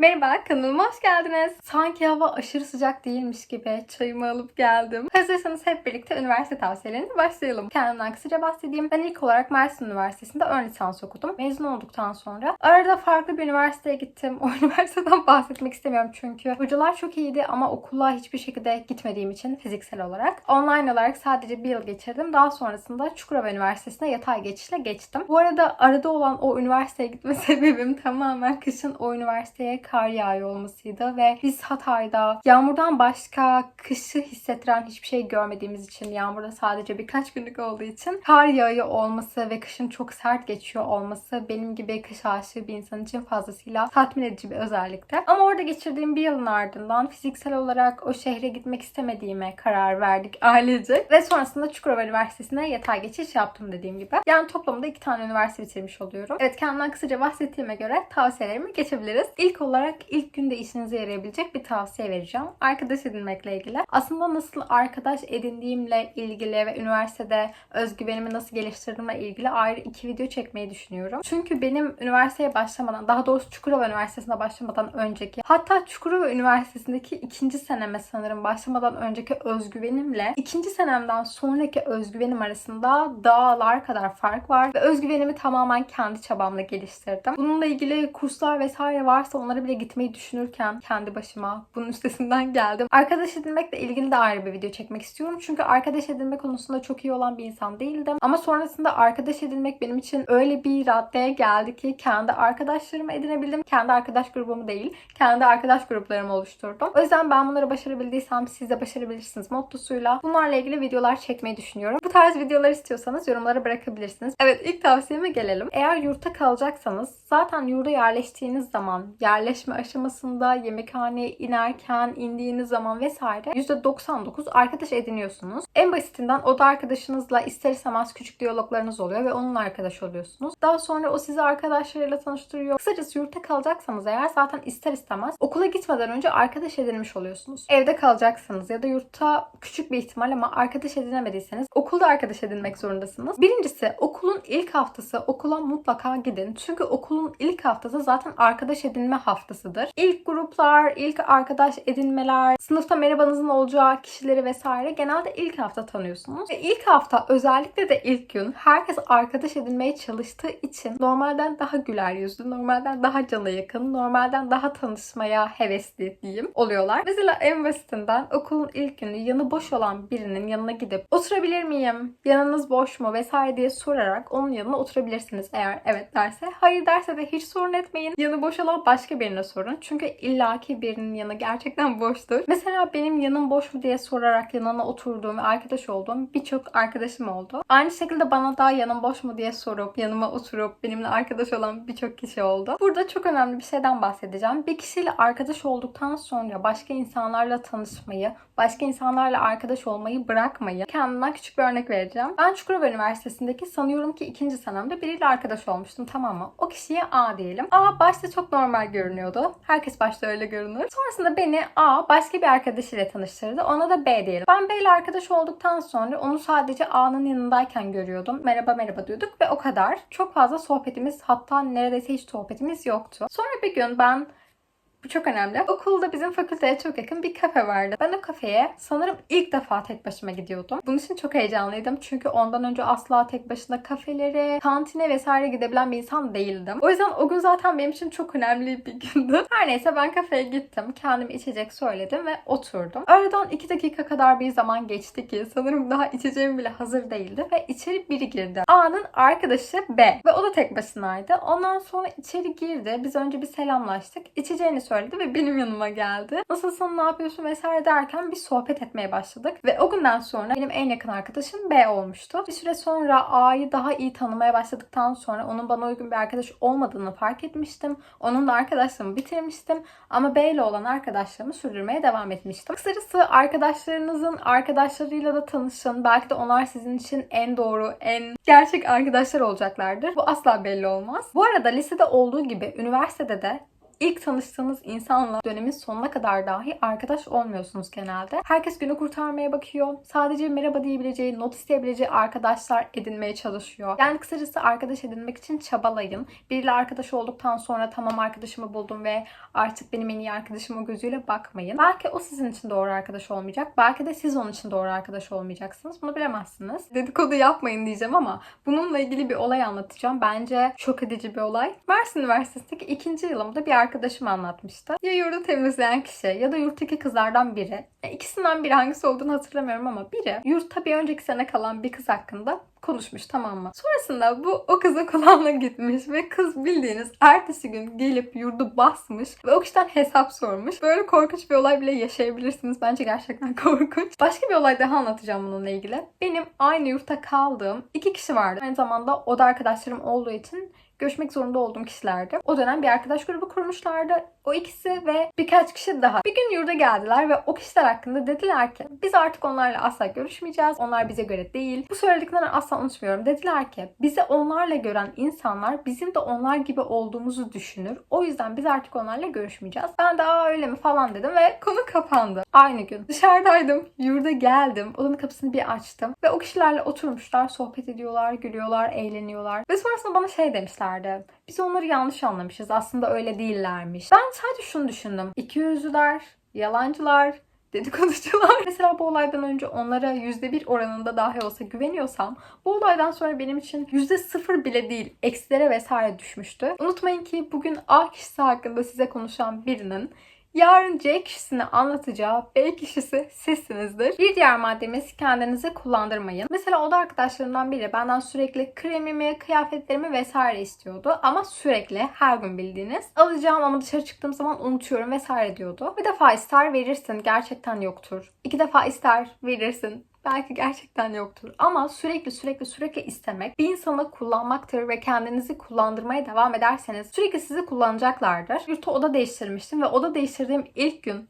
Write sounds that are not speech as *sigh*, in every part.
Merhaba kanalıma hoş geldiniz. Sanki hava aşırı sıcak değilmiş gibi çayımı alıp geldim. Hazırsanız hep birlikte üniversite tavsiyelerine başlayalım. Kendimden kısaca bahsedeyim. Ben ilk olarak Mersin Üniversitesi'nde ön lisans okudum. Mezun olduktan sonra arada farklı bir üniversiteye gittim. *laughs* O üniversiteden bahsetmek istemiyorum çünkü hocalar çok iyiydi ama okula hiçbir şekilde gitmediğim için fiziksel olarak. Online olarak sadece bir yıl geçirdim. Daha sonrasında Çukurova Üniversitesi'ne yatay geçişle geçtim. Bu arada arada olan o üniversiteye gitme *laughs* sebebim tamamen kışın o üniversiteye kar yağıyor olmasıydı ve biz Hatay'da yağmurdan başka kışı hissettiren hiçbir şey görmediğimiz için yağmurda sadece birkaç günlük olduğu için kar yağıyor olması ve kışın çok sert geçiyor olması benim gibi kış aşığı bir insan için fazlasıyla tatmin edici bir özellikti. Ama orada geçirdiğim bir yılın ardından fiziksel olarak o şehre gitmek istemediğime karar verdik ailece ve sonrasında Çukurova Üniversitesi'ne yatay geçiş yaptım dediğim gibi. Yani toplamda iki tane üniversite bitirmiş oluyorum. Evet kendimden kısaca bahsettiğime göre tavsiyelerime geçebiliriz. İlk olarak ilk günde işinize yarayabilecek bir tavsiye vereceğim. Arkadaş edinmekle ilgili. Aslında nasıl arkadaş edindiğimle ilgili ve üniversitede özgüvenimi nasıl geliştirdiğimle ilgili ayrı iki video çekmeyi düşünüyorum. Çünkü benim üniversiteye başlamadan, daha doğrusu Çukurova Üniversitesi'ne başlamadan önceki, hatta Çukurova Üniversitesi'ndeki ikinci seneme sanırım başlamadan önceki özgüvenimle ikinci senemden sonraki özgüvenim arasında dağlar kadar fark var ve özgüvenimi tamamen kendi çabamla geliştirdim. Bununla ilgili kurslar vesaire varsa onlara bile gitmeyi düşünürken kendi başıma bunun üstesinden *laughs* geldim. Arkadaş edinmekle ilgili de ayrı bir video çekmek istiyorum. Çünkü arkadaş edinme konusunda çok iyi olan bir insan değildim. Ama sonrasında arkadaş edinmek benim için öyle bir raddeye geldi ki kendi arkadaşlarımı edinebildim. Kendi arkadaş grubumu değil, kendi arkadaş gruplarımı oluşturdum. O yüzden ben bunları başarabildiysem siz de başarabilirsiniz mottosuyla bunlarla ilgili videolar çekmeyi düşünüyorum. Bu tarz videolar istiyorsanız yorumlara bırakabilirsiniz. Evet ilk tavsiyeme gelelim. Eğer yurtta kalacaksanız zaten yurda yerleştiğiniz zaman yerleşme aşamasında yemekhaneye inerken indiğiniz zaman vesaire %99 arkadaş ediniyorsunuz. En basitinden oda arkadaşınızla ister istemez küçük diyaloglarınız oluyor ve onunla arkadaş oluyorsunuz. Daha sonra o sizi arkadaşlarıyla tanıştırıyor. Kısacası yurtta kalacaksanız eğer zaten ister istemez okula gitmeden önce arkadaş edinmiş oluyorsunuz. Evde kalacaksanız ya da yurtta küçük bir ihtimal ama arkadaş edinemediyseniz okulda arkadaş edinmek zorundasınız. Birincisi okulun ilk haftası okula mutlaka gidin. Çünkü okulun ilk haftası zaten arkadaş edinme haftasıdır. İlk gruplar, ilk arkadaş edinmeler, sınıfta merhabanızın olacağı kişileri vesaire genelde ilk hafta tanıyorsunuz. Ve ilk hafta özellikle de ilk gün herkes arkadaş edinmeye çalıştığı için normalden daha güler yüzlü, normalden daha cana yakın, normalden daha tanışmaya hevesli diyeyim oluyorlar. Mesela en basitinden okulun ilk günü yanı boş olan birinin yanına gidip oturabilir miyim? Yanınız boş mu? vesaire diye sorarak onun yanına oturabilirsiniz eğer evet derse. Hayır derse de hiç sorun etmeyin. Yanı boş olan başka birine sorun. Çünkü illaki birinin yanı gerçekten boştur. Mesela benim yanım boş mu diye sorarak yanına oturduğum ve arkadaş olduğum birçok arkadaşım oldu. Aynı şekilde bana da yanım boş mu diye sorup yanıma oturup benimle arkadaş olan birçok kişi oldu. Burada çok önemli bir şeyden bahsedeceğim. Bir kişiyle arkadaş olduktan sonra başka insanlarla tanışmayı, başka insanlarla arkadaş olmayı bırakmayı kendimden küçük bir örnek vereceğim. Ben Çukurova Üniversitesi'ndeki sanıyorum ki ikinci senemde biriyle arkadaş olmuştum tamam mı? O kişiye A diyelim. A başta çok normal görünüyordu. Herkes başta öyle görünür. Sonrasında beni A başka bir arkadaşıyla tanıştırdı. Ona da B diyelim. Ben B ile arkadaş olduktan sonra onu sadece A'nın yanındayken görüyordum. Merhaba merhaba diyorduk ve o kadar. Çok fazla sohbetimiz hatta neredeyse hiç sohbetimiz yoktu. Sonra bir gün ben bu çok önemli. Okulda bizim fakülteye çok yakın bir kafe vardı. Ben o kafeye sanırım ilk defa tek başıma gidiyordum. Bunun için çok heyecanlıydım. Çünkü ondan önce asla tek başına kafelere, kantine vesaire gidebilen bir insan değildim. O yüzden o gün zaten benim için çok önemli bir gündü. *laughs* Her neyse ben kafeye gittim. Kendime içecek söyledim ve oturdum. Aradan iki dakika kadar bir zaman geçti ki sanırım daha içeceğim bile hazır değildi ve içeri biri girdi. A'nın arkadaşı B ve o da tek başınaydı. Ondan sonra içeri girdi. Biz önce bir selamlaştık. İçeceğini söyledi ve benim yanıma geldi. Nasılsın, ne yapıyorsun vesaire derken bir sohbet etmeye başladık. Ve o günden sonra benim en yakın arkadaşım B olmuştu. Bir süre sonra A'yı daha iyi tanımaya başladıktan sonra onun bana uygun bir arkadaş olmadığını fark etmiştim. Onunla arkadaşlığımı bitirmiştim. Ama B ile olan arkadaşlığımı sürdürmeye devam etmiştim. Kısacası arkadaşlarınızın arkadaşlarıyla da tanışın. Belki de onlar sizin için en doğru, en gerçek arkadaşlar olacaklardır. Bu asla belli olmaz. Bu arada lisede olduğu gibi üniversitede de İlk tanıştığınız insanla dönemin sonuna kadar dahi arkadaş olmuyorsunuz genelde. Herkes günü kurtarmaya bakıyor. Sadece merhaba diyebileceği, not isteyebileceği arkadaşlar edinmeye çalışıyor. Yani kısacası arkadaş edinmek için çabalayın. Biriyle arkadaş olduktan sonra tamam arkadaşımı buldum ve artık benim en iyi arkadaşım o gözüyle bakmayın. Belki o sizin için doğru arkadaş olmayacak. Belki de siz onun için doğru arkadaş olmayacaksınız. Bunu bilemezsiniz. Dedikodu yapmayın diyeceğim ama bununla ilgili bir olay anlatacağım. Bence şok edici bir olay. Mersin Üniversitesi'ndeki ikinci yılımda bir arkadaşım anlatmıştı. Ya yurdu temizleyen kişi ya da yurttaki kızlardan biri. Ya ikisinden biri hangisi olduğunu hatırlamıyorum ama biri yurtta bir önceki sene kalan bir kız hakkında konuşmuş tamam mı? Sonrasında bu o kızın *laughs* kulağına gitmiş ve kız bildiğiniz ertesi gün gelip yurdu basmış ve o kişiden hesap sormuş. Böyle korkunç bir olay bile yaşayabilirsiniz. Bence gerçekten *laughs* korkunç. Başka bir olay daha anlatacağım bununla ilgili. Benim aynı yurtta kaldığım iki kişi vardı. Aynı zamanda oda arkadaşlarım olduğu için görüşmek zorunda olduğum kişilerdi. O dönem bir arkadaş grubu kurmuşlardı. O ikisi ve birkaç kişi daha. Bir gün yurda geldiler ve o kişiler hakkında dediler ki biz artık onlarla asla görüşmeyeceğiz. Onlar bize göre değil. Bu söylediklerini asla unutmuyorum. Dediler ki bizi onlarla gören insanlar bizim de onlar gibi olduğumuzu düşünür. O yüzden biz artık onlarla görüşmeyeceğiz. Ben de aa öyle mi falan dedim ve konu kapandı. Aynı gün. Dışarıdaydım. Yurda geldim. Odanın kapısını bir açtım. Ve o kişilerle oturmuşlar. Sohbet ediyorlar, gülüyorlar, eğleniyorlar. Ve sonrasında bana şey demişlerdi. Biz onları yanlış anlamışız. Aslında öyle değillermiş. Ben sadece şunu düşündüm. İki yüzlüler, yalancılar, dedikoducular. *laughs* Mesela bu olaydan önce onlara %1 oranında dahi olsa güveniyorsam bu olaydan sonra benim için %0 bile değil eksilere vesaire düşmüştü. Unutmayın ki bugün A kişisi hakkında size konuşan birinin Yarın C kişisine anlatacağı B kişisi sizsinizdir. Bir diğer maddemiz kendinizi kullandırmayın. Mesela oda arkadaşlarımdan biri benden sürekli kremimi, kıyafetlerimi vesaire istiyordu. Ama sürekli her gün bildiğiniz. Alacağım ama dışarı çıktığım zaman unutuyorum vesaire diyordu. Bir defa ister verirsin gerçekten yoktur. İki defa ister verirsin belki gerçekten yoktur. Ama sürekli sürekli sürekli istemek bir insanı kullanmaktır ve kendinizi kullandırmaya devam ederseniz sürekli sizi kullanacaklardır. Yurtta oda değiştirmiştim ve oda değiştirdiğim ilk gün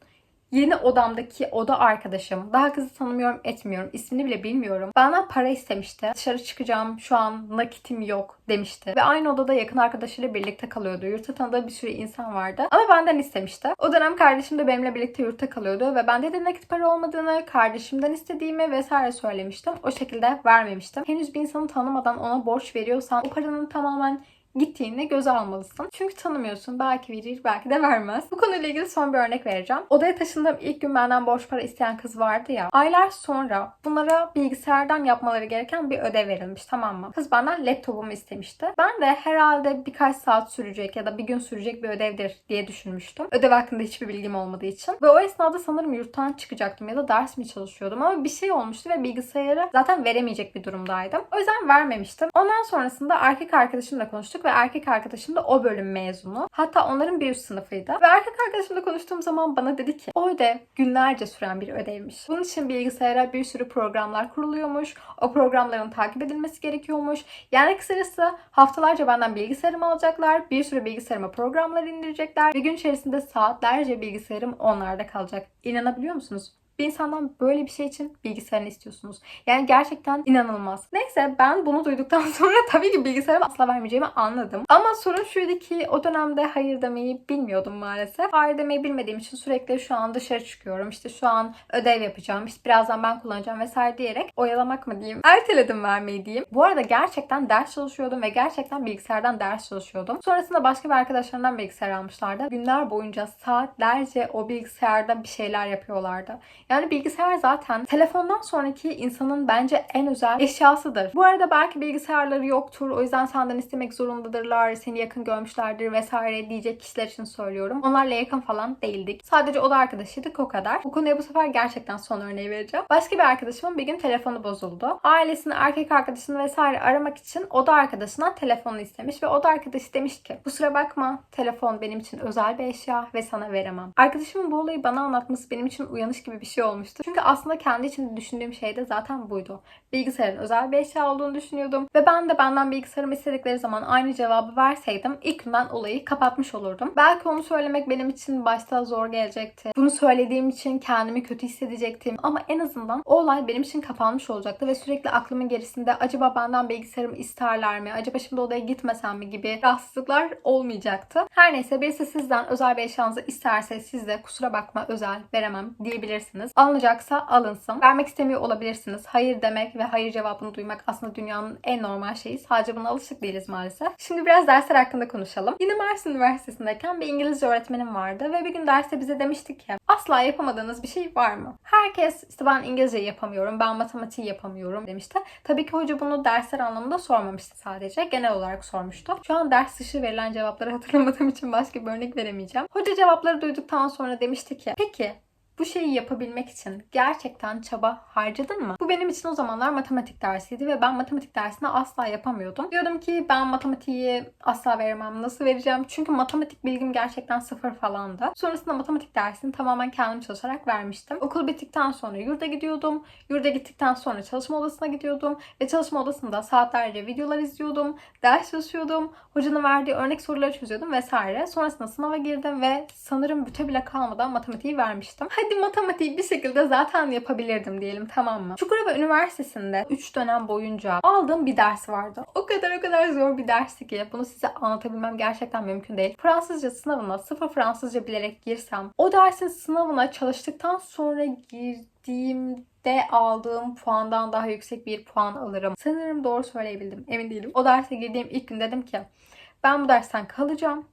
Yeni odamdaki oda arkadaşım. Daha kızı tanımıyorum etmiyorum. ismini bile bilmiyorum. Benden para istemişti. Dışarı çıkacağım. Şu an nakitim yok demişti. Ve aynı odada yakın arkadaşıyla birlikte kalıyordu. Yurtta tanıdığı bir sürü insan vardı. Ama benden istemişti. O dönem kardeşim de benimle birlikte yurtta kalıyordu. Ve bende de nakit para olmadığını, kardeşimden istediğimi vesaire söylemiştim. O şekilde vermemiştim. Henüz bir insanı tanımadan ona borç veriyorsan o paranın tamamen gittiğinde göze almalısın. Çünkü tanımıyorsun. Belki verir, belki de vermez. Bu konuyla ilgili son bir örnek vereceğim. Odaya taşındığım ilk gün benden borç para isteyen kız vardı ya. Aylar sonra bunlara bilgisayardan yapmaları gereken bir ödev verilmiş tamam mı? Kız benden laptopumu istemişti. Ben de herhalde birkaç saat sürecek ya da bir gün sürecek bir ödevdir diye düşünmüştüm. Ödev hakkında hiçbir bilgim olmadığı için. Ve o esnada sanırım yurttan çıkacaktım ya da ders mi çalışıyordum ama bir şey olmuştu ve bilgisayarı zaten veremeyecek bir durumdaydım. O yüzden vermemiştim. Ondan sonrasında erkek arkadaşımla konuştuk ve erkek arkadaşım da o bölüm mezunu. Hatta onların bir üst sınıfıydı. Ve erkek arkadaşımla konuştuğum zaman bana dedi ki o ödev günlerce süren bir ödevmiş. Bunun için bilgisayara bir sürü programlar kuruluyormuş. O programların takip edilmesi gerekiyormuş. Yani kısacası haftalarca benden bilgisayarımı alacaklar. Bir sürü bilgisayarıma programlar indirecekler. Ve gün içerisinde saatlerce bilgisayarım onlarda kalacak. İnanabiliyor musunuz? Bir insandan böyle bir şey için bilgisayarını istiyorsunuz. Yani gerçekten inanılmaz. Neyse ben bunu duyduktan *laughs* sonra tabii ki bilgisayarımı asla vermeyeceğimi anladım. Ama sorun şuydu ki o dönemde hayır demeyi bilmiyordum maalesef. Hayır demeyi bilmediğim için sürekli şu an dışarı çıkıyorum. İşte şu an ödev yapacağım. İşte birazdan ben kullanacağım vesaire diyerek oyalamak mı diyeyim. Erteledim vermeyi diyeyim. Bu arada gerçekten ders çalışıyordum ve gerçekten bilgisayardan ders çalışıyordum. Sonrasında başka bir arkadaşlarımdan bilgisayar almışlardı. Günler boyunca saatlerce o bilgisayarda bir şeyler yapıyorlardı. Yani bilgisayar zaten telefondan sonraki insanın bence en özel eşyasıdır. Bu arada belki bilgisayarları yoktur. O yüzden senden istemek zorundadırlar. Seni yakın görmüşlerdir vesaire diyecek kişiler için söylüyorum. Onlarla yakın falan değildik. Sadece oda arkadaşıydık o kadar. Bu konuya bu sefer gerçekten son örneği vereceğim. Başka bir arkadaşımın bir gün telefonu bozuldu. Ailesini, erkek arkadaşını vesaire aramak için oda arkadaşından telefonu istemiş ve oda arkadaşı demiş ki kusura bakma telefon benim için özel bir eşya ve sana veremem. Arkadaşımın bu olayı bana anlatması benim için uyanış gibi bir şey şey olmuştu. Çünkü aslında kendi içinde düşündüğüm şey de zaten buydu. Bilgisayarın özel bir eşya olduğunu düşünüyordum. Ve ben de benden bilgisayarımı istedikleri zaman aynı cevabı verseydim ilk günden olayı kapatmış olurdum. Belki onu söylemek benim için başta zor gelecekti. Bunu söylediğim için kendimi kötü hissedecektim. Ama en azından o olay benim için kapanmış olacaktı ve sürekli aklımın gerisinde acaba benden bilgisayarımı isterler mi? Acaba şimdi odaya gitmesem mi gibi rahatsızlıklar olmayacaktı. Her neyse birisi sizden özel bir eşyanızı isterse siz de kusura bakma özel veremem diyebilirsiniz. Alınacaksa alınsın. Vermek istemiyor olabilirsiniz. Hayır demek ve hayır cevabını duymak aslında dünyanın en normal şeyi. Sadece buna alışık değiliz maalesef. Şimdi biraz dersler hakkında konuşalım. Yine Mersin Üniversitesi'ndeyken bir İngilizce öğretmenim vardı ve bir gün derste bize demişti ki asla yapamadığınız bir şey var mı? Herkes işte ben İngilizce yapamıyorum, ben matematiği yapamıyorum demişti. Tabii ki hoca bunu dersler anlamında sormamıştı sadece. Genel olarak sormuştu. Şu an ders dışı verilen cevapları hatırlamadığım için başka bir örnek veremeyeceğim. Hoca cevapları duyduktan sonra demişti ki peki bu şeyi yapabilmek için gerçekten çaba harcadın mı? Bu benim için o zamanlar matematik dersiydi ve ben matematik dersini asla yapamıyordum. Diyordum ki ben matematiği asla veremem. Nasıl vereceğim? Çünkü matematik bilgim gerçekten sıfır falandı. Sonrasında matematik dersini tamamen kendim çalışarak vermiştim. Okul bittikten sonra yurda gidiyordum. Yurda gittikten sonra çalışma odasına gidiyordum. Ve çalışma odasında saatlerce videolar izliyordum. Ders çalışıyordum. Hocanın verdiği örnek soruları çözüyordum vesaire. Sonrasında sınava girdim ve sanırım büte bile kalmadan matematiği vermiştim. Hadi matematiği bir şekilde zaten yapabilirdim diyelim tamam mı? Çukurova Üniversitesi'nde 3 dönem boyunca aldığım bir ders vardı. O kadar o kadar zor bir dersti ki bunu size anlatabilmem gerçekten mümkün değil. Fransızca sınavına sıfır Fransızca bilerek girsem o dersin sınavına çalıştıktan sonra girdiğimde aldığım puandan daha yüksek bir puan alırım. Sanırım doğru söyleyebildim. Emin değilim. O derse girdiğim ilk gün dedim ki ben bu dersten kalacağım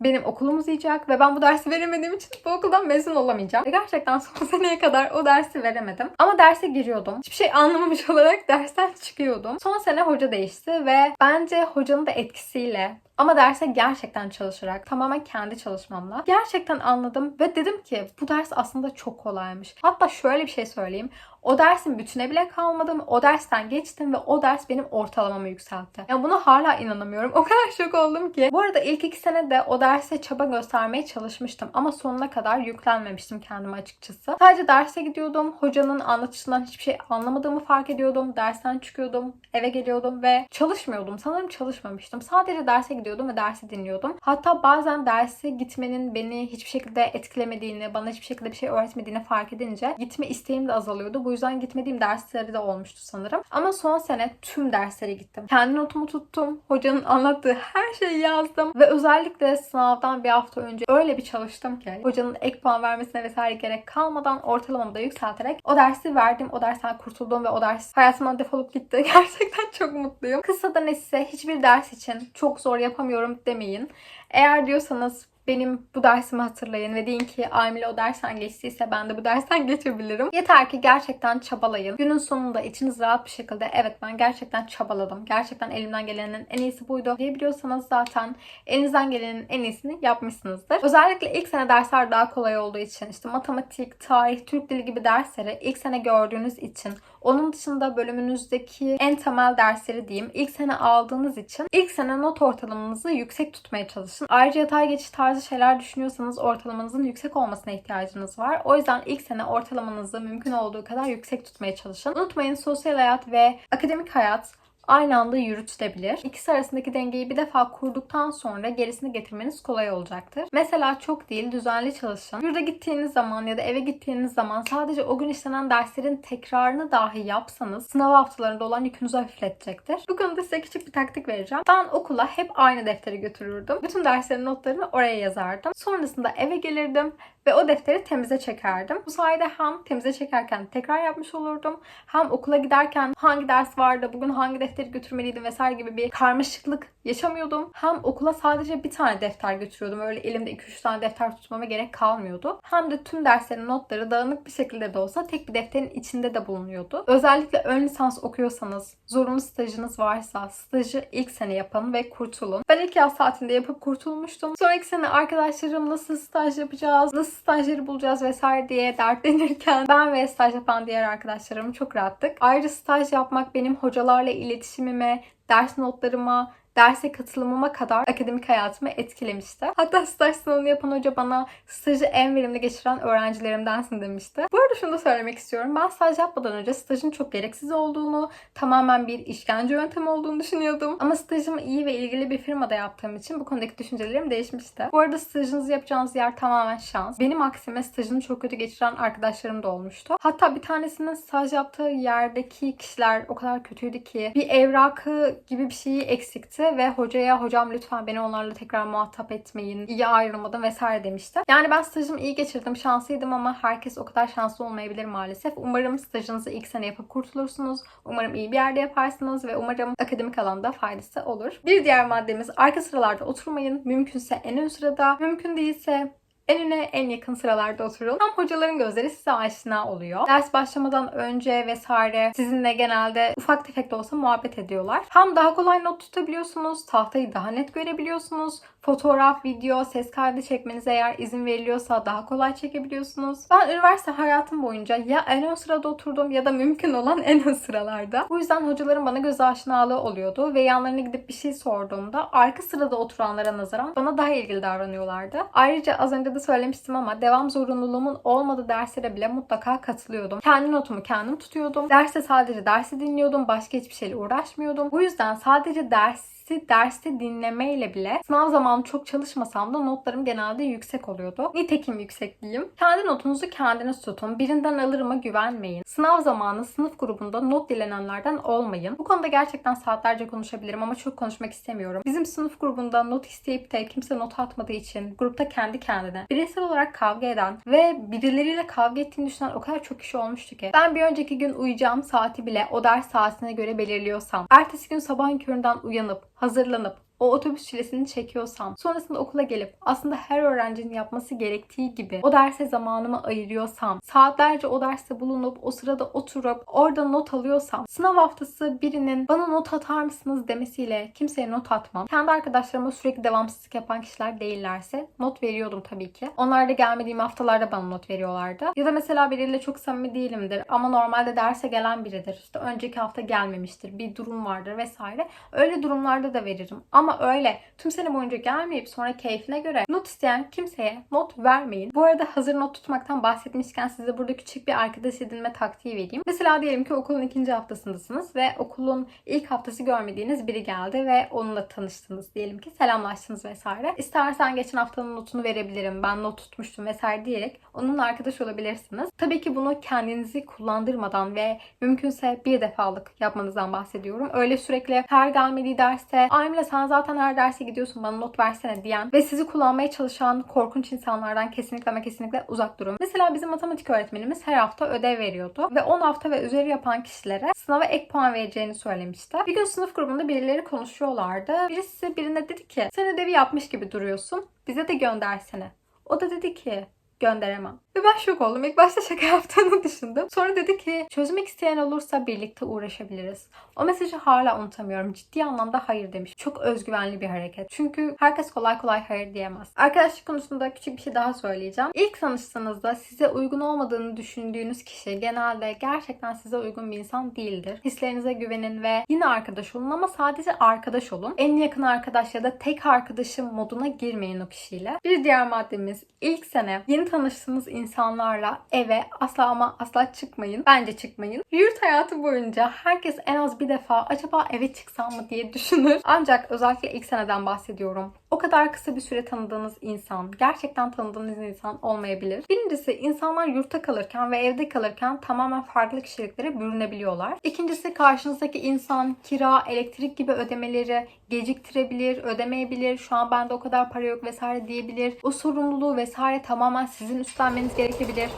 benim okulum uzayacak ve ben bu dersi veremediğim için bu okuldan mezun olamayacağım. Ve gerçekten *laughs* son seneye kadar o dersi veremedim. Ama derse giriyordum. Hiçbir şey anlamamış *laughs* olarak dersten çıkıyordum. Son sene hoca değişti ve bence hocanın da etkisiyle ama derse gerçekten çalışarak, tamamen kendi çalışmamla gerçekten anladım ve dedim ki bu ders aslında çok kolaymış. Hatta şöyle bir şey söyleyeyim. O dersin bütüne bile kalmadım. O dersten geçtim ve o ders benim ortalamamı yükseltti. Yani buna hala inanamıyorum. *laughs* O kadar şok oldum ki. Bu arada ilk iki sene de o derse çaba göstermeye çalışmıştım. Ama sonuna kadar yüklenmemiştim kendime açıkçası. Sadece derse gidiyordum. Hocanın anlatışından hiçbir şey anlamadığımı fark ediyordum. Dersten çıkıyordum. Eve geliyordum ve çalışmıyordum. Sanırım çalışmamıştım. Sadece derse gidiyordum ve dersi dinliyordum. Hatta bazen derse gitmenin beni hiçbir şekilde etkilemediğini, bana hiçbir şekilde bir şey öğretmediğini fark edince gitme isteğim de azalıyordu. Bu yüzden gitmediğim dersleri de olmuştu sanırım. Ama son sene tüm derslere gittim. Kendi notumu tuttum. Hocanın anlattığı her şeyi yazdım. Ve özellikle sınavdan bir hafta önce öyle bir çalıştım ki hocanın ek puan vermesine vesaire gerek kalmadan ortalamamı da yükselterek o dersi verdim. O dersten kurtuldum ve o ders hayatımdan defolup gitti. *laughs* Gerçekten çok mutluyum. Kısadan ise hiçbir ders için çok zor yapamıyorum demeyin. Eğer diyorsanız benim bu dersimi hatırlayın ve deyin ki Aymile o dersten geçtiyse ben de bu dersten *laughs* geçebilirim. Yeter ki gerçekten çabalayın. Günün sonunda içiniz rahat bir şekilde evet ben gerçekten çabaladım. Gerçekten elimden gelenin en iyisi buydu diyebiliyorsanız zaten elinizden gelenin en iyisini yapmışsınızdır. Özellikle ilk sene dersler daha kolay olduğu için işte matematik, tarih, Türk dili gibi dersleri ilk sene gördüğünüz için onun dışında bölümünüzdeki en temel dersleri diyeyim ilk sene aldığınız için ilk sene not ortalamanızı yüksek tutmaya çalışın. Ayrıca yatay geçiş tarzı şeyler düşünüyorsanız ortalamanızın yüksek olmasına ihtiyacınız var. O yüzden ilk sene ortalamanızı mümkün olduğu kadar yüksek tutmaya çalışın. Unutmayın sosyal hayat ve akademik hayat aynı anda yürütülebilir. İkisi arasındaki dengeyi bir defa kurduktan sonra gerisini getirmeniz kolay olacaktır. Mesela çok değil düzenli çalışın. Yurda gittiğiniz zaman ya da eve gittiğiniz zaman sadece o gün işlenen derslerin tekrarını dahi yapsanız sınav haftalarında olan yükünüzü hafifletecektir. Bu konuda size küçük bir taktik vereceğim. Ben okula hep aynı defteri götürürdüm. Bütün derslerin notlarını oraya yazardım. Sonrasında eve gelirdim ve o defteri temize çekerdim. Bu sayede hem temize çekerken tekrar yapmış olurdum. Hem okula giderken hangi ders vardı, bugün hangi defteri götürmeliydim vesaire gibi bir karmaşıklık yaşamıyordum. Hem okula sadece bir tane defter götürüyordum. Öyle elimde 2-3 tane defter tutmama gerek kalmıyordu. Hem de tüm derslerin notları dağınık bir şekilde de olsa tek bir defterin içinde de bulunuyordu. Özellikle ön lisans okuyorsanız, zorunlu stajınız varsa stajı ilk sene yapın ve kurtulun. Ben ilk yaz saatinde yapıp kurtulmuştum. Sonraki sene arkadaşlarım nasıl staj yapacağız, nasıl stajyeri bulacağız vesaire diye dertlenirken ben ve staj yapan diğer arkadaşlarım çok rahattık. Ayrıca staj yapmak benim hocalarla iletişimime, ders notlarıma, derse katılımıma kadar akademik hayatımı etkilemişti. Hatta staj sınavını yapan hoca bana stajı en verimli geçiren öğrencilerimdensin demişti. Bu arada şunu da söylemek istiyorum. Ben staj yapmadan önce stajın çok gereksiz olduğunu, tamamen bir işkence yöntemi olduğunu düşünüyordum. Ama stajımı iyi ve ilgili bir firmada yaptığım için bu konudaki düşüncelerim değişmişti. Bu arada stajınızı yapacağınız yer tamamen şans. Benim aksime stajını çok kötü geçiren arkadaşlarım da olmuştu. Hatta bir tanesinin staj yaptığı yerdeki kişiler o kadar kötüydü ki bir evrakı gibi bir şeyi eksikti ve hocaya hocam lütfen beni onlarla tekrar muhatap etmeyin, iyi ayrılmadım vesaire demişti. Yani ben stajımı iyi geçirdim, şanslıydım ama herkes o kadar şanslı olmayabilir maalesef. Umarım stajınızı ilk sene yapıp kurtulursunuz. Umarım iyi bir yerde yaparsınız ve umarım akademik alanda faydası olur. Bir diğer maddemiz arka sıralarda oturmayın. Mümkünse en ön sırada, mümkün değilse en öne en yakın sıralarda oturun. Hem hocaların gözleri size aşina oluyor. Ders başlamadan önce vesaire sizinle genelde ufak tefek de olsa muhabbet ediyorlar. Hem daha kolay not tutabiliyorsunuz, tahtayı daha net görebiliyorsunuz. Fotoğraf, video, ses kaydı çekmenize eğer izin veriliyorsa daha kolay çekebiliyorsunuz. Ben üniversite hayatım boyunca ya en ön sırada oturdum ya da mümkün olan en ön sıralarda. Bu yüzden hocaların bana göz aşinalığı oluyordu ve yanlarına gidip bir şey sorduğumda arka sırada oturanlara nazaran bana daha ilgili davranıyorlardı. Ayrıca az önce de söylemiştim ama devam zorunluluğumun olmadığı derslere bile mutlaka katılıyordum. Kendi notumu kendim tutuyordum. Derste sadece dersi dinliyordum. Başka hiçbir şeyle uğraşmıyordum. Bu yüzden sadece ders dersi derste dinlemeyle bile sınav zamanı çok çalışmasam da notlarım genelde yüksek oluyordu. Nitekim yüksek diyeyim. Kendi notunuzu kendiniz tutun. Birinden alırıma güvenmeyin. Sınav zamanı sınıf grubunda not dilenenlerden olmayın. Bu konuda gerçekten saatlerce konuşabilirim ama çok konuşmak istemiyorum. Bizim sınıf grubunda not isteyip de kimse not atmadığı için grupta kendi kendine bireysel olarak kavga eden ve birileriyle kavga ettiğini düşünen o kadar çok kişi olmuştu ki. Ben bir önceki gün uyuyacağım saati bile o ders saatine göre belirliyorsam, ertesi gün sabahın köründen uyanıp hazırlanıp o otobüs çilesini çekiyorsam, sonrasında okula gelip aslında her öğrencinin yapması gerektiği gibi o derse zamanımı ayırıyorsam, saatlerce o derste bulunup o sırada oturup orada not alıyorsam, sınav haftası birinin bana not atar mısınız demesiyle kimseye not atmam. Kendi arkadaşlarıma sürekli devamsızlık yapan kişiler değillerse not veriyordum tabii ki. Onlar da gelmediğim haftalarda bana not veriyorlardı. Ya da mesela biriyle çok samimi değilimdir ama normalde derse gelen biridir. İşte önceki hafta gelmemiştir, bir durum vardır vesaire. Öyle durumlarda da veririm. Ama ama öyle tüm sene boyunca gelmeyip sonra keyfine göre not isteyen kimseye not vermeyin. Bu arada hazır not tutmaktan bahsetmişken size burada küçük bir arkadaş edinme taktiği vereyim. Mesela diyelim ki okulun ikinci haftasındasınız ve okulun ilk haftası görmediğiniz biri geldi ve onunla tanıştınız. Diyelim ki selamlaştınız vesaire. İstersen geçen haftanın notunu verebilirim. Ben not tutmuştum vesaire diyerek onunla arkadaş olabilirsiniz. Tabii ki bunu kendinizi kullandırmadan ve mümkünse bir defalık yapmanızdan bahsediyorum. Öyle sürekli her gelmediği derste Aymile sen zaten her derse gidiyorsun bana not versene diyen ve sizi kullanmaya çalışan korkunç insanlardan kesinlikle ama kesinlikle uzak durun. Mesela bizim matematik öğretmenimiz her hafta ödev veriyordu ve 10 hafta ve üzeri yapan kişilere sınava ek puan vereceğini söylemişti. Bir gün sınıf grubunda birileri konuşuyorlardı. Birisi birine dedi ki sen ödevi yapmış gibi duruyorsun bize de göndersene. O da dedi ki gönderemem. Ve ben şok oldum. İlk başta şaka yaptığını *laughs* düşündüm. Sonra dedi ki çözmek isteyen olursa birlikte uğraşabiliriz. O mesajı hala unutamıyorum. Ciddi anlamda hayır demiş. Çok özgüvenli bir hareket. Çünkü herkes kolay kolay hayır diyemez. Arkadaşlık konusunda küçük bir şey daha söyleyeceğim. İlk tanıştığınızda size uygun olmadığını düşündüğünüz kişi genelde gerçekten size uygun bir insan değildir. Hislerinize güvenin ve yine arkadaş olun ama sadece arkadaş olun. En yakın arkadaş ya da tek arkadaşım moduna girmeyin o kişiyle. Bir diğer maddemiz ilk sene yeni tanıştığınız insanlarla eve asla ama asla çıkmayın. Bence çıkmayın. Yurt hayatı boyunca herkes en az bir defa acaba eve çıksam mı diye düşünür. Ancak özellikle ilk seneden bahsediyorum. O kadar kısa bir süre tanıdığınız insan, gerçekten tanıdığınız insan olmayabilir. Birincisi insanlar yurtta kalırken ve evde kalırken tamamen farklı kişiliklere bürünebiliyorlar. İkincisi karşınızdaki insan kira, elektrik gibi ödemeleri geciktirebilir, ödemeyebilir. Şu an bende o kadar para yok vesaire diyebilir. O sorumluluğu vesaire tamamen sizin üstlenmeniz gerekebilir.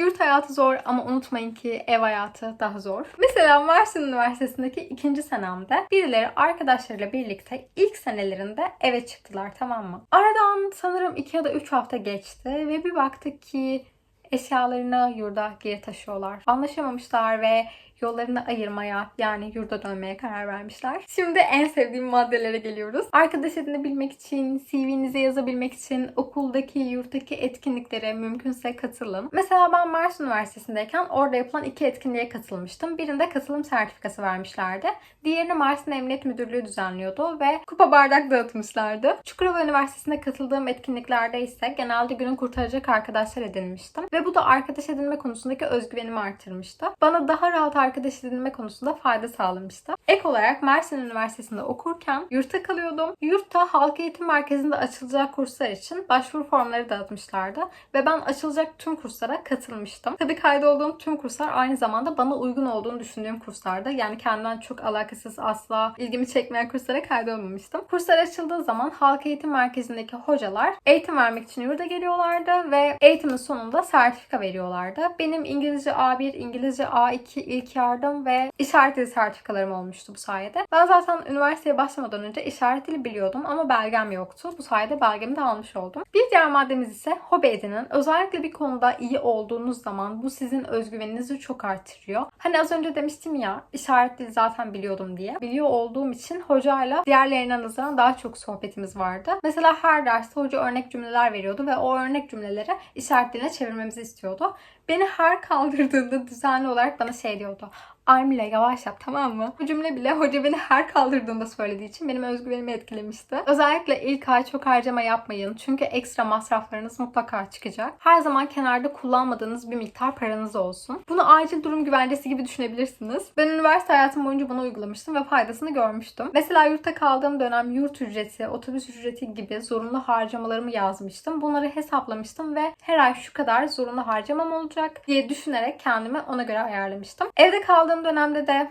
Yurt hayatı zor ama unutmayın ki ev hayatı daha zor. Mesela Mersin Üniversitesi'ndeki ikinci senemde birileri arkadaşlarıyla birlikte ilk senelerinde eve çıktılar tamam mı? Aradan sanırım iki ya da üç hafta geçti ve bir baktık ki eşyalarını yurda geri taşıyorlar. Anlaşamamışlar ve yollarını ayırmaya yani yurda dönmeye karar vermişler. Şimdi en sevdiğim maddelere geliyoruz. Arkadaş edinebilmek için, CV'nize yazabilmek için okuldaki, yurttaki etkinliklere mümkünse katılın. Mesela ben Mars Üniversitesi'ndeyken orada yapılan iki etkinliğe katılmıştım. Birinde katılım sertifikası vermişlerdi. Diğerini Mars'ın Emniyet Müdürlüğü düzenliyordu ve kupa bardak dağıtmışlardı. Çukurova Üniversitesi'nde katıldığım etkinliklerde ise genelde günün kurtaracak arkadaşlar edinmiştim. Ve bu da arkadaş edinme konusundaki özgüvenimi artırmıştı. Bana daha rahat arkadaş edinme konusunda fayda sağlamıştı. Ek olarak Mersin Üniversitesi'nde okurken yurtta kalıyordum. Yurtta halk eğitim merkezinde açılacak kurslar için başvuru formları dağıtmışlardı. Ve ben açılacak tüm kurslara katılmıştım. Tabii kaydolduğum tüm kurslar aynı zamanda bana uygun olduğunu düşündüğüm kurslardı. Yani kendimden çok alakasız asla ilgimi çekmeyen kurslara kaydolmamıştım. Kurslar açıldığı zaman halk eğitim merkezindeki hocalar eğitim vermek için yurda geliyorlardı ve eğitimin sonunda sertifika veriyorlardı. Benim İngilizce A1, İngilizce A2 ilk yardım ve işaret dili sertifikalarım olmuştu bu sayede. Ben zaten üniversiteye başlamadan önce işaret dili biliyordum ama belgem yoktu. Bu sayede belgemi de almış oldum. Bir diğer maddemiz ise hobi edinin. Özellikle bir konuda iyi olduğunuz zaman bu sizin özgüveninizi çok artırıyor. Hani az önce demiştim ya işaret dili zaten biliyordum diye. Biliyor olduğum için hocayla diğerlerine nazaran daha çok sohbetimiz vardı. Mesela her derste hoca örnek cümleler veriyordu ve o örnek cümleleri işaret diline çevirmemizi istiyordu. Beni her kaldırdığında düzenli olarak bana şey diyordu. Armile yavaş yap tamam mı? Bu cümle bile hoca beni her kaldırdığında söylediği için benim özgüvenimi etkilemişti. Özellikle ilk ay çok harcama yapmayın. Çünkü ekstra masraflarınız mutlaka çıkacak. Her zaman kenarda kullanmadığınız bir miktar paranız olsun. Bunu acil durum güvencesi gibi düşünebilirsiniz. Ben üniversite hayatım boyunca bunu uygulamıştım ve faydasını görmüştüm. Mesela yurtta kaldığım dönem yurt ücreti, otobüs ücreti gibi zorunlu harcamalarımı yazmıştım. Bunları hesaplamıştım ve her ay şu kadar zorunlu harcamam olacak diye düşünerek kendimi ona göre ayarlamıştım. Evde kaldığım dönemde de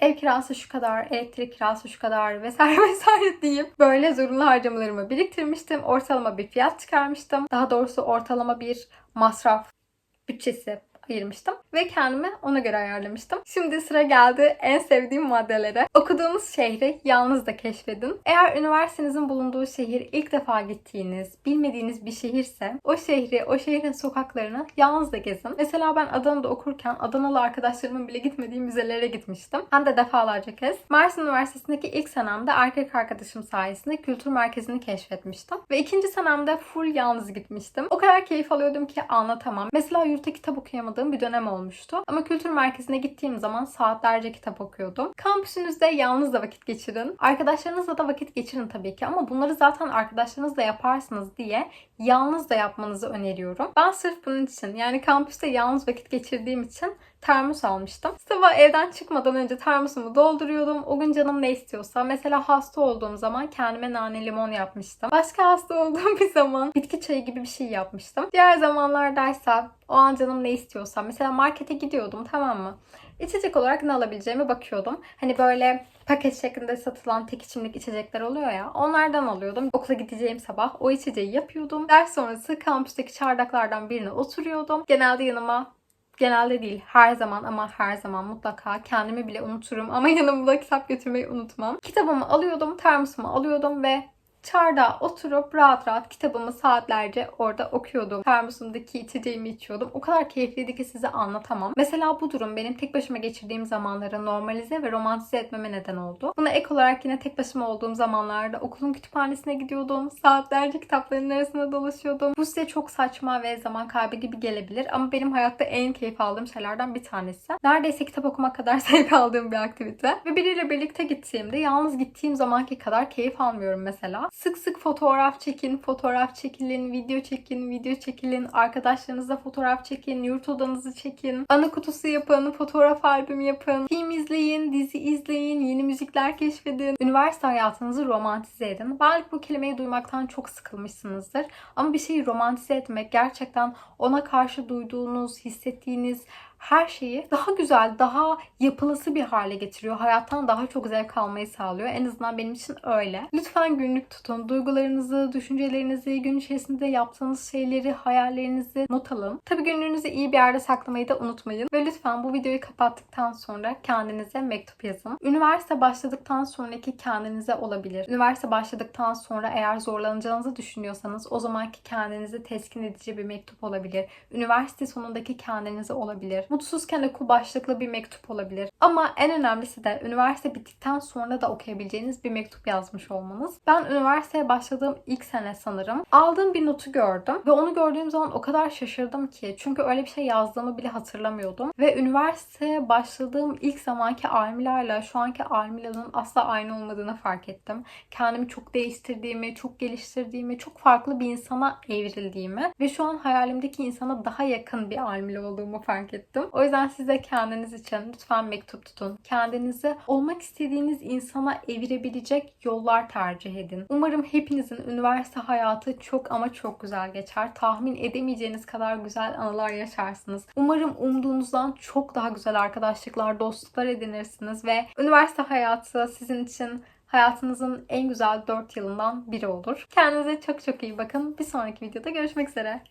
ev kirası şu kadar, elektrik kirası şu kadar *laughs* vesaire vesaire deyip böyle zorunlu harcamalarımı biriktirmiştim. Ortalama bir fiyat çıkarmıştım. Daha doğrusu ortalama bir masraf bütçesi ayırmıştım ve kendimi ona göre ayarlamıştım. Şimdi sıra geldi en sevdiğim maddelere. Okuduğunuz şehri yalnız da keşfedin. Eğer üniversitenizin bulunduğu şehir ilk defa gittiğiniz, bilmediğiniz bir şehirse o şehri, o şehrin sokaklarını yalnız da gezin. Mesela ben Adana'da okurken Adanalı arkadaşlarımın bile gitmediği müzelere gitmiştim. Hem de defalarca kez. Mersin Üniversitesi'ndeki ilk senemde erkek arkadaşım sayesinde kültür merkezini keşfetmiştim. Ve ikinci senemde full yalnız gitmiştim. O kadar keyif alıyordum ki anlatamam. Mesela yurtta kitap okuyamadığım bir dönem olmuştu. Ama kültür merkezine gittiğim zaman saatlerce kitap okuyordum. Kampüsünüzde yalnız da vakit geçirin. Arkadaşlarınızla da vakit geçirin tabii ki ama bunları zaten arkadaşlarınızla yaparsınız diye yalnız da yapmanızı öneriyorum. Ben sırf bunun için yani kampüste yalnız vakit geçirdiğim için termos almıştım. Sabah evden çıkmadan önce termosumu dolduruyordum. O gün canım ne istiyorsa. Mesela hasta olduğum zaman kendime nane limon yapmıştım. Başka hasta *laughs* olduğum bir zaman bitki çayı gibi bir şey yapmıştım. Diğer zamanlardaysa o an canım ne istiyorsa. Mesela markete gidiyordum tamam mı? İçecek olarak ne alabileceğime bakıyordum. Hani böyle paket şeklinde satılan tek içimlik içecekler oluyor ya. Onlardan alıyordum. Okula gideceğim sabah o içeceği yapıyordum. Ders sonrası kampüsteki çardaklardan birine oturuyordum. Genelde yanıma genelde değil her zaman ama her zaman mutlaka kendimi bile unuturum ama *laughs* yanımda kitap götürmeyi unutmam. Kitabımı alıyordum, termosumu alıyordum ve çardağa oturup rahat rahat kitabımı saatlerce orada okuyordum. Termosumdaki içeceğimi içiyordum. O kadar keyifliydi ki size anlatamam. Mesela bu durum benim tek başıma geçirdiğim zamanları normalize ve romantize etmeme neden oldu. Buna ek olarak yine tek başıma olduğum zamanlarda okulun kütüphanesine gidiyordum. Saatlerce kitapların arasında dolaşıyordum. Bu size çok saçma ve zaman kaybı gibi gelebilir ama benim hayatta en keyif aldığım şeylerden bir tanesi. Neredeyse kitap okumak kadar *laughs* zevk aldığım bir aktivite. Ve biriyle birlikte gittiğimde yalnız gittiğim zamanki kadar keyif almıyorum mesela. Sık sık fotoğraf çekin, fotoğraf çekilin, video çekin, video çekilin, arkadaşlarınızla fotoğraf çekin, yurt odanızı çekin, ana kutusu yapın, fotoğraf albümü yapın, film izleyin, dizi izleyin, yeni müzikler keşfedin. Üniversite hayatınızı romantize edin. Belki bu kelimeyi duymaktan çok sıkılmışsınızdır. Ama bir şeyi romantize etmek gerçekten ona karşı duyduğunuz, hissettiğiniz her şeyi daha güzel, daha yapılısı bir hale getiriyor. Hayattan daha çok zevk almayı sağlıyor. En azından benim için öyle. Lütfen günlük tutun. Duygularınızı, düşüncelerinizi, gün içerisinde yaptığınız şeyleri, hayallerinizi not alın. Tabii günlüğünüzü iyi bir yerde saklamayı da unutmayın. Ve lütfen bu videoyu kapattıktan sonra kendinize mektup yazın. Üniversite başladıktan sonraki kendinize olabilir. Üniversite başladıktan sonra eğer zorlanacağınızı düşünüyorsanız o zamanki kendinizi teskin edici bir mektup olabilir. Üniversite sonundaki kendinize olabilir Mutsuzken okul başlıklı bir mektup olabilir. Ama en önemlisi de üniversite bittikten sonra da okuyabileceğiniz bir mektup yazmış olmanız. Ben üniversiteye başladığım ilk sene sanırım aldığım bir notu gördüm ve onu gördüğüm zaman o kadar şaşırdım ki çünkü öyle bir şey yazdığımı bile hatırlamıyordum ve üniversiteye başladığım ilk zamanki Almila'yla şu anki Almila'nın asla aynı olmadığını fark ettim. Kendimi çok değiştirdiğimi, çok geliştirdiğimi, çok farklı bir insana evrildiğimi ve şu an hayalimdeki insana daha yakın bir Almila olduğumu fark ettim. O yüzden siz de kendiniz için lütfen mektup tutun. Kendinizi olmak istediğiniz insana evirebilecek yollar tercih edin. Umarım hepinizin üniversite hayatı çok ama çok güzel geçer. Tahmin edemeyeceğiniz kadar güzel anılar yaşarsınız. Umarım umduğunuzdan çok daha güzel arkadaşlıklar, dostluklar edinirsiniz ve üniversite hayatı sizin için hayatınızın en güzel 4 yılından biri olur. Kendinize çok çok iyi bakın. Bir sonraki videoda görüşmek üzere.